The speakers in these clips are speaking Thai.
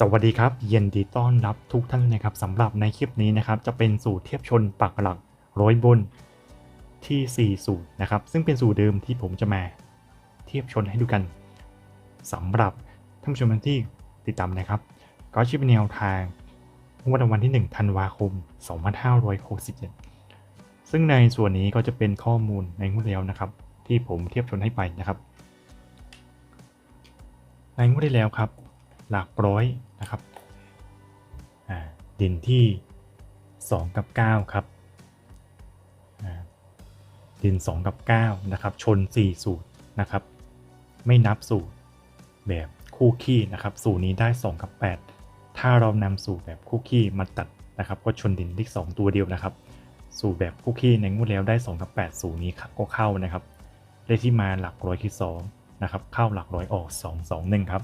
สวัสดีครับยินดีต้อนรับทุกท่านนะครับสำหรับในคลิปนี้นะครับจะเป็นสูตรเทียบชนปักหลักร้อยบนที่ 4 สูตรนะครับ ซึ่งเป็นสูตรเดิมที่ผมจะมาเทียบชนให้ดูกันสำหรับท่านผู้ชมที่ติดตามนะครับ ก็ชื่อเป็นแนวทางงวดวันที่ 1 ธันวาคม 2567 ซึ่งในส่วนนี้ก็จะเป็นข้อมูลในงวดแล้วนะครับ ที่ผมเทียบชนให้ไปนะครับ ในงวดที่แล้วครับ หลักร้อยนะครับดินที่ 2 กับ 9 ครับดิน2 กับ 9 นะครับ ชน 4 สูตรนะครับ ไม่นับสูตรแบบคู่ขี้นะครับ สูตรนี้ได้ 2 กับ 8 ถ้าเรานำสูตรแบบคู่ขี้มาตัดนะครับ ก็ชนดินที่2ตัวเดียวนะครับ สูตรแบบคู่ขี้ในงวดแล้วได้ 2 กับ 8 สูตรนี้ก็เข้านะครับเลขที่มาหลักร้อยที่2นะครับ เข้าหลักร้อยออก 2 2 1 ครับ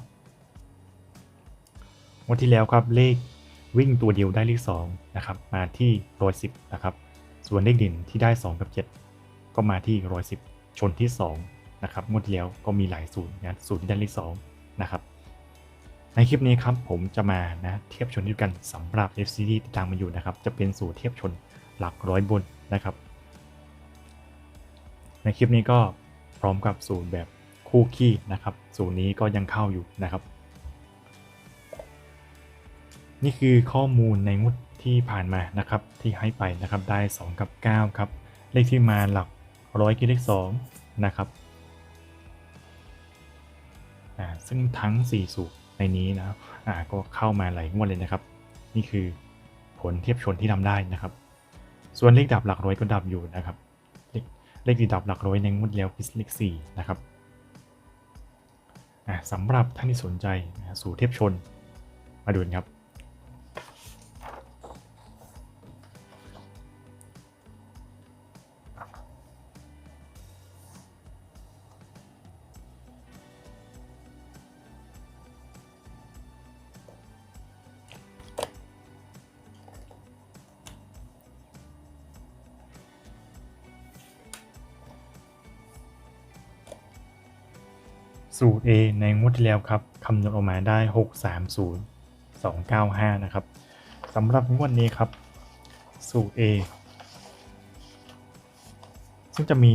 วดที่แล้วครับเลขวิ่งตัวเดียวได้เลข2นะครับมาที่ร้อยสิบนะครับส่วนเลขด่นที่ได้ 2 กับ 7 ก็มาที่ร้อยสิบชนที่2นะครับงวดที่แล้วก็มีหลายสูตรนะสูตรที่ได้เลข2นะครับในคลิปนี้ครับผมจะมานะเทียบชนด้วยกันสำหรับ FCD ที่ตามมาอยู่นะครับจะเป็นสูตรเทียบชนหลักร้อยบนนะครับ ในคลิปนี้ก็พร้อมกับสูตรแบบคู่ขี้นะครับ สูตรนี้ก็ยังเข้าอยู่นะครับ นี่คือข้อมูลในงวดที่ผ่านมานะครับที่ให้ไปนะครับได้ 2 กับ 9 ครับ เลขที่มาหลักร้อยคือเลข2นะครับอ่าซึ่งทั้ง 4 สูตรในนี้นะอ่าก็เข้ามาหลายงวดเลยนะครับ นี่คือผลเทียบชนที่ทำได้นะครับ ส่วนเลขดับหลักร้อยก็ดับอยู่นะครับ เลขเลขที่ดับหลักร้อยในงวดแล้วคือเลข4นะครับอ่าสำหรับท่านที่สนใจสูตรเทียบชนมาดูนครับ สูตร A ในงวดที่แล้วครับคำนวณออกมาได้ 630 295 นะครับสำหรับงวดนี้ครับ สูตร A ซึ่งจะมี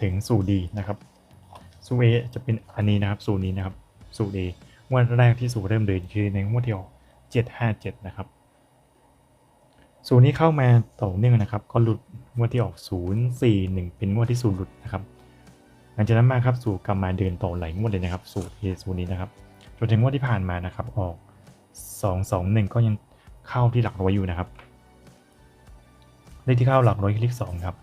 ถึงสูตร D นะครับ สูตร A จะเป็นอันนี้นะครับ สูตรนี้นะครับ สูตร A งวดแรกที่สูตรเริ่มเดินคือในงวดที่ออก757 นะครับ สูตรนี้เข้ามาต่อเนื่องนะครับ ก็หลุดงวดที่ออก 041 เป็นงวดที่ศูนย์หลุดนะครับ หลังจากนั้นมาครับสู่กรรบมาเดินต่อหลงวดเลยนะครับ สู่เ A สูนี้นะครับจนถึงงวดที่ผ่านมานะครับออก 2 2 1 ก็ยังเข้าที่หลักร้อยอยู่นะครับเลขที่เข้าหลักร้อยคือเลขสองครับ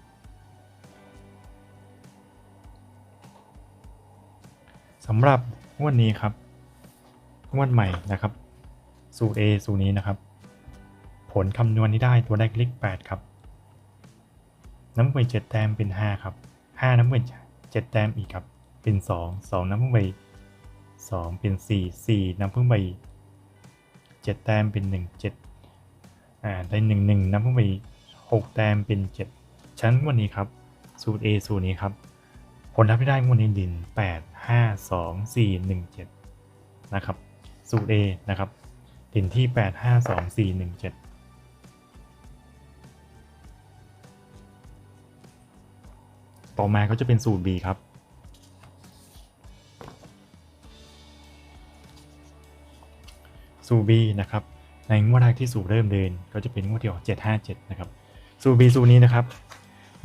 สำหรับงวดนี้ครับงวดใหม่นะครับ สู่ร A สูตนี้นะครับ ผลคำนวณที่ได้ตัวได้เลข8ครับ น้ำเวทเจ็ดแต้มเป็น 5 ครับ 5 น้ำเงิน 7 แต้มอีกครับ เป็น 2 2น้ำพึ่งไป2 เป็น 4 4น้ำพึ่งไป7แต้มเป็น 1 7อ่าได้ 1 1น้ำพึ่งไป6แต้มเป็น 7 ชั้นวันนี้ครับ สูตร A สูตรนี้ครับ ผลลัพธ์ที่ได้วันนี้ดิน 8 5 2 4 1 7 นะครับ สูตร A นะครับดินที่ 8 5 2 4 1 7 ต่อมาก็จะเป็นสูตร B ครับ สูตร B นะครับ ในงวดแรกที่สูตรเริ่มเดิน ก็จะเป็นงวดที่ออก757 นะครับ สูตร B สูตรนี้นะครับ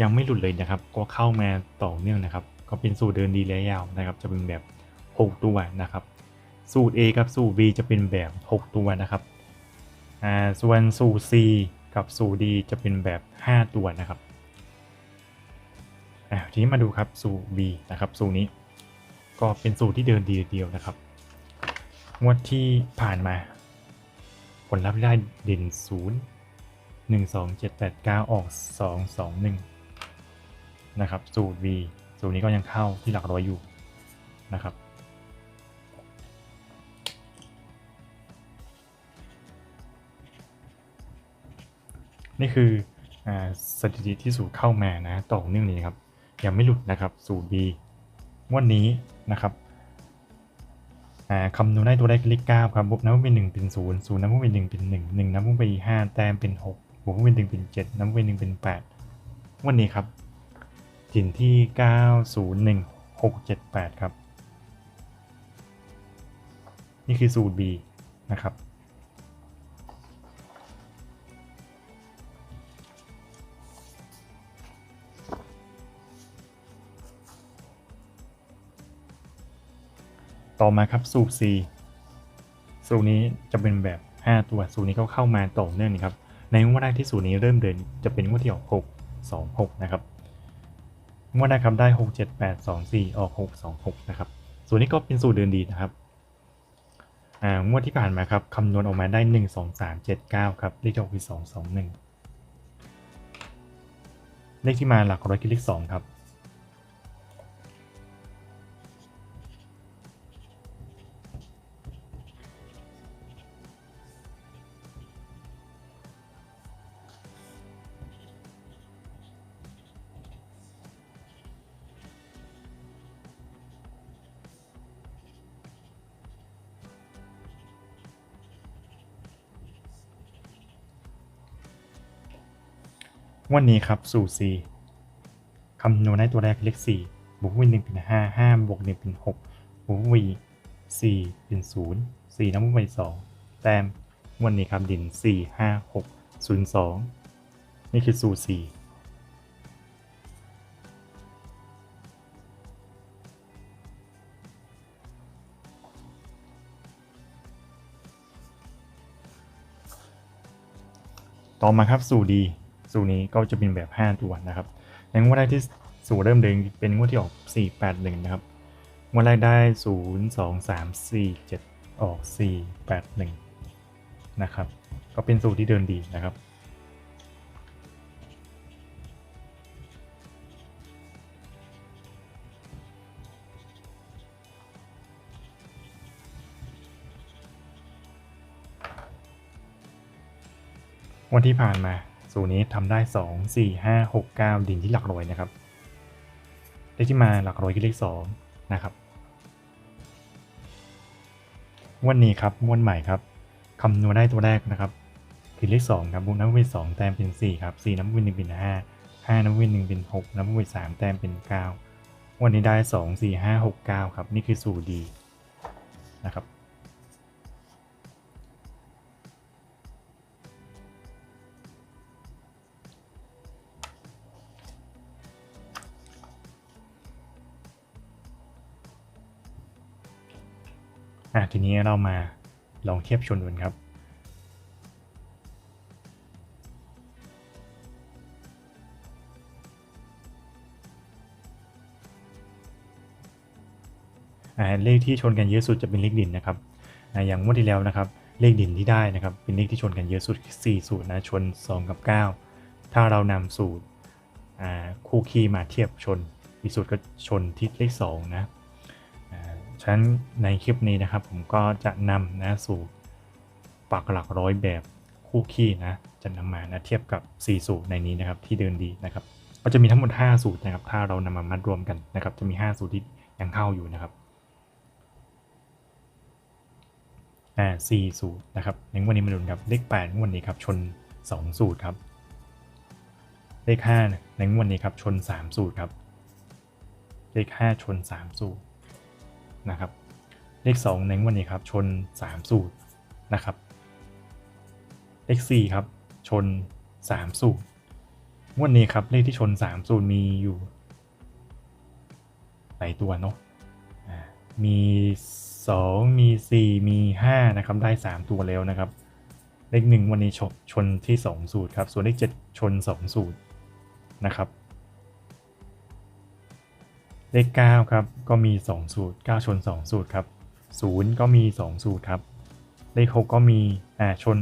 ยังไม่หลุดเลยนะครับ ก็เข้ามาต่อเนื่องนะครับ ก็เป็นสูตรเดินดีและยาวนะครับ จะเป็นแบบ 6 ตัวนะครับ สูตร A กับสูตร B จะเป็นแบบ 6 ตัวนะครับ ส่วนสูตร C กับสูตร D จะเป็นแบบ 5 ตัวนะครับ ทีนี้มาดูครับสูตร B นะครับสูตรนี้ ก็เป็นสูตรที่เดินดีเดียวนะครับ งวดที่ผ่านมา ผลลัพธ์ได้เด่น 0 1 2 7 8 9 ออก 2 2 1 นะครับ สูตร V สูตรนี้ก็ยังเข้าที่หลักร้อยอยู่นะครับนี่คืออสถิติที่สูตรเข้ามานะต่อเนื่องนี้ครับ ยังไม่หลุดนะครับสูตร B งวันนี้นะครับคำนวณได้ตัวแรกเลขเก้าครับบวกนับวงเป็นหนึ่งเป็นศูนย์ศูนย์นับวงเป็นหนึ่งเป็นหนึ่งหนึ่งนับวงเป็นห้าแต้มเป็นหกบวกเป็นหนึ่งเป็นเจ็ดนับวงเป็นหนึ่งเป็นแปดวันนี้ครับถิ่นที่เก้าศูนย์หนึ่งหกเจ็ดแปดครับ นี่คือสูตร B นะครับ ต่อมาครับสูตร C สูตรนี้จะเป็นแบบ 5 ตัวสูตรนี้ก็เข้ามาต่อเนื่องนะครับ ในงวดแรกที่สูตรนี้เริ่มเดินจะเป็นงวดที่ออก6 2 6 นะครับงวดแรกครับได้ 6 7 8 2 4 ออก 6 2 6 นะครับสูตรนี้ก็เป็นสูตรเดินดีนะครับอ่างวดที่ผ่านมาครับคำนวณออกมาได้ 1 2 3 7 9 ครับเลขที่ออกคือ2 2 1 เลขที่มาหลักร้อยคือเลข2ครับ วันนี้ครับสูตร C คำนวณได้ตัวแรกเลข4บวกวินหนึ่งเป็น5 5บวก1เป็น6บวกวี4เป็น0 4น้ำบวกไป2แต้มวันนี้ครับดิน4 5 6 0 2นี่คือสูตร C ต่อมาครับสูตรดี ตรนี้ก็จะเป็นแบบ 5 ตัวนะครับในงวดแรกที่สูตรเริ่มเดินเป็นงวดที่ออก 4 8 1 นะครับงวดแรกได้ 0 2 3 4 7 ออก 4 8 1 นะครับ ก็เป็นสูตรที่เดินดีนะครับวันที่ผ่านมา สูตรนี้ทำได้ 2 4 5 6 9 ดินที่หลักร้อยนะครับ เลขที่มาหลักร้อยคือเลข2นะครับวันนี้ครับงวดใหม่ครับคำนวณได้ตัวแรกนะครับ คือเลข2ครับบวกน้ำเป็น2แต้มเป็น4ครับ4น้ำเป็น1เป็น5 5น้ำเป็น1เป็น6น้ำเป็น3แต้มเป็น 9 วันนี้ได้ 2 4 5 6 9 ครับ นี่คือสูตรดีนะครับ อะทีนี้เรามาลองเทียบชนกันครับ เลขที่ชนกันเยอะสุดจะเป็นเลขดินนะครับออย่างงวดที่แล้วนะครับ เลขดินที่ได้นะครับ เป็นเลขที่ชนกันเยอะสุด4สูตรนะชน 2 กับ 9 ถ้าเรานำสูตรคู่คีมาเทียบชนอีกสูตรก็ชนที่เลข2นะ ฉะนั้นในคลิปนี้นะครับผมก็จะนำนะสู่ปักหลักร้อยแบบคู่ขี้นะจะนำมานะเทียบกับ 4 สูตรในนี้นะครับที่เดินดีนะครับก็จะมีทั้งหมด 5 สูตรนะครับ ถ้าเรานำมามัดรวมกันนะครับ จะมี 5 สูตรที่ยังเข้าอยู่นะครับอ่าสี่สูตรนะครับในวันนี้มาดูครับเลข8งวดนี้ครับชน 2 สูตรครับเลข5ในงวดนี้ครับชน 3 สูตรครับเลข5ชน 3 สูตร นะครับ เลข2ในงวันนี้ครับ ชน 3 สูตรนะครับ เลข 4 ครับ ชน 3 สูตรวดนี้ครับ เลขที่ชน 3 สูตรมีอยู่หลายตัวเนาะอ่ามี 2 มี 4 มี 5 นะครับ ได้ 3 ตัวแล้วนะครับ เลข 1 วันนี้ชนชนที่ 2 สูตรครับ ส่วนเลข 7 ชน 2 สูตรนะครับ เลข9ครับก็มี 2 สูตร 9 ชน 2 สูตรครับ0ก็มี 2 สูตรครับ เลข 6 ก็มีอ่าชน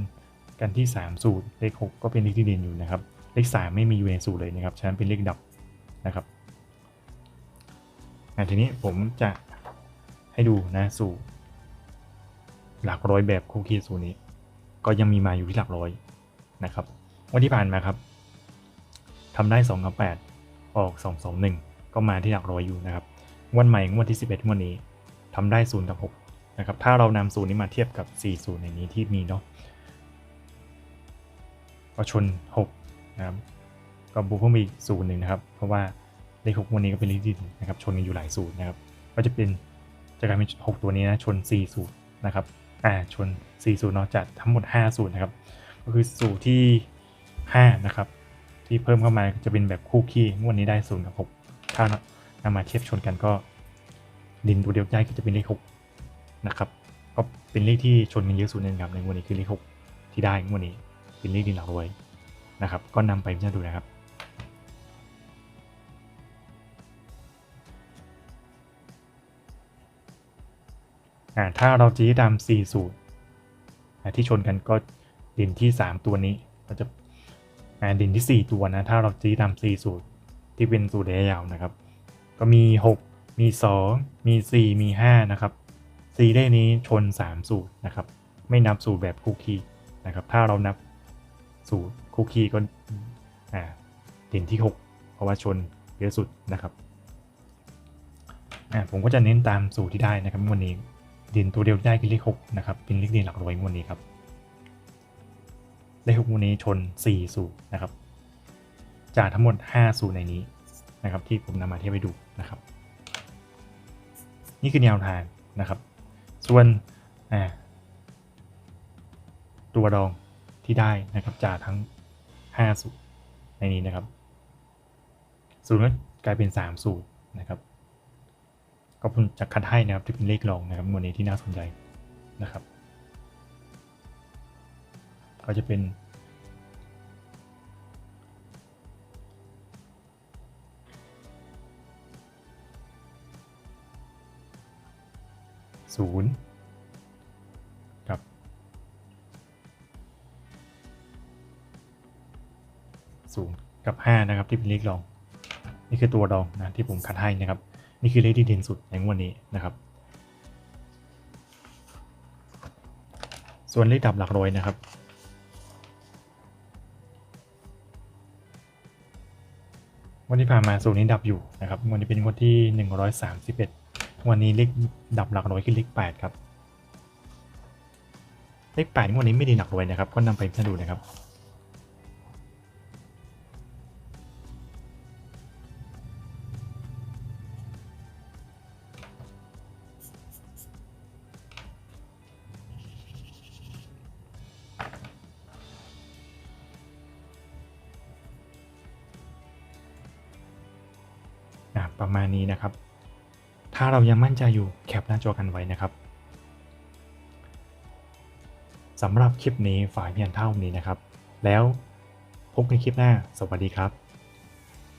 กันที่ 3 สูตร เลข 6 ก็เป็นเลขที่เด่นอยู่นะครับ เลข 3 ไม่มีอยู่ในสูตรเลยนะครับ ฉะนั้นเป็นเลขดับนะครับอ่าทีนี้ผมจะให้ดูนะสูตร หลักร้อยแบบคู่คีสูตรนี้ ก็ยังมีมาอยู่ที่หลักร้อยนะครับวันที่ผ่านมาครับทำได้2กับ8ออก 2 2 1 ก็มาที่หลักร้อยอยู่นะครับงวันใหม่งวดที่ 11งวดนี้ทำได้0กับ6นะครับถ้าเรานำสูตรนี้มาเทียบกับ4สูตรในนี้ที่มีเนาะก็ชน6นะครับก็บวกเพิ่มอีกสูตรหนึ่งนะครับ เพราะว่าเลข6วันนี้ก็เป็นเลขที่นะครับชนกันอยู่หลายสูตรนะครับ ก็จะเป็นจะกลายเป็น6ตัวนี้นะชน4สูตรนะครับอ่าชน4สูตรเนาะจากทั้งหมด5สูตรนะครับ ก็คือสูตรที่5นะครับ ที่เพิ่มเข้ามาจะเป็นแบบคู่ขี้งวดนี้ได้0กับ6 ถ้านำมาเทียบชนกันก็ดินตัวเดียวได้ก็จะเป็นเลข6นะครับก็เป็นเลขที่ชนกันเยอะสุดเลยนะครับในวดนี้คือเลข6ที่ได้วดนี้เป็นเลขดินหลักร้อยนะครับ ก็นำไปพิจารณาดูนะครับอ่าถ้าเราจี้ตาม4สูตรที่ชนกันก็ดินที่ 3 ตัวนี้ก็จะอ่าดินที่ 4 ตัวนะ ถ้าเราจี้ตาม4สูตร ที่เป็นสูตรระยะยาวนะครับ ก็มี 6 มี 2 มี 4 มี 5 นะครับ4เลขนี้ชน 3 สูตรนะครับ ไม่นับสูตรแบบคู่คีนะครับ ถ้าเรานับสูตรคู่คีก็อ่าดินที่ 6 เพราะว่าชนเยอะสุดนะครับผมก็จะเน้นตามสูตรที่ได้นะครับวันนี้ดินตัวเดียวที่ได้คือเลข6นะครับเป็นเลขดินหลักร้อยวดนี้ครับเลข6งวดนี้ชน 4 สูตรนะครับ จากทั้งหมด 5 สูตรในนี้นะครับที่ผมนำมาเทียบให้ดูนะครับ นี่คือแนวทางนะครับ ส่วนตัวรองที่ได้นะครับจากทั้ง 5 สูตรในนี้นะครับ สูตรก็กลายเป็น 3 สูตรนะครับ ก็ผมจะคัดให้นะครับที่เป็นเลขรองนะครับหมวดนี้ที่น่าสนใจนะครับ ก็จะเป็น ศูนย์กับศูนย์กับห้านะครับที่เป็นเลขรอง นี่คือตัวรองนะที่ผมคัดให้นะครับ นี่คือเลขที่เด่นสุดในงวดนี้นะครับ ส่วนเลขดับหลักร้อยนะครับวันที่ผ่านมาสูตรนี้ดับอยู่นะครับวันนี้เป็นงวดที่ 131 วันนี้เลขดับหลักร้อยคือเลข8ครับ เลข8งวดนี้ไม่ดีหลักร้อยนะครับ ก็นำไปพิจารณาดูนะครับอะประมาณนี้นะครับ ถ้าเรายังมั่นใจอยู่แคปหน้าจอกันไว้นะครับสำหรับคลิปนี้ฝ่ายเพียงเท่านี้นะครับ แล้วพบกันคลิปหน้า สวัสดีครับ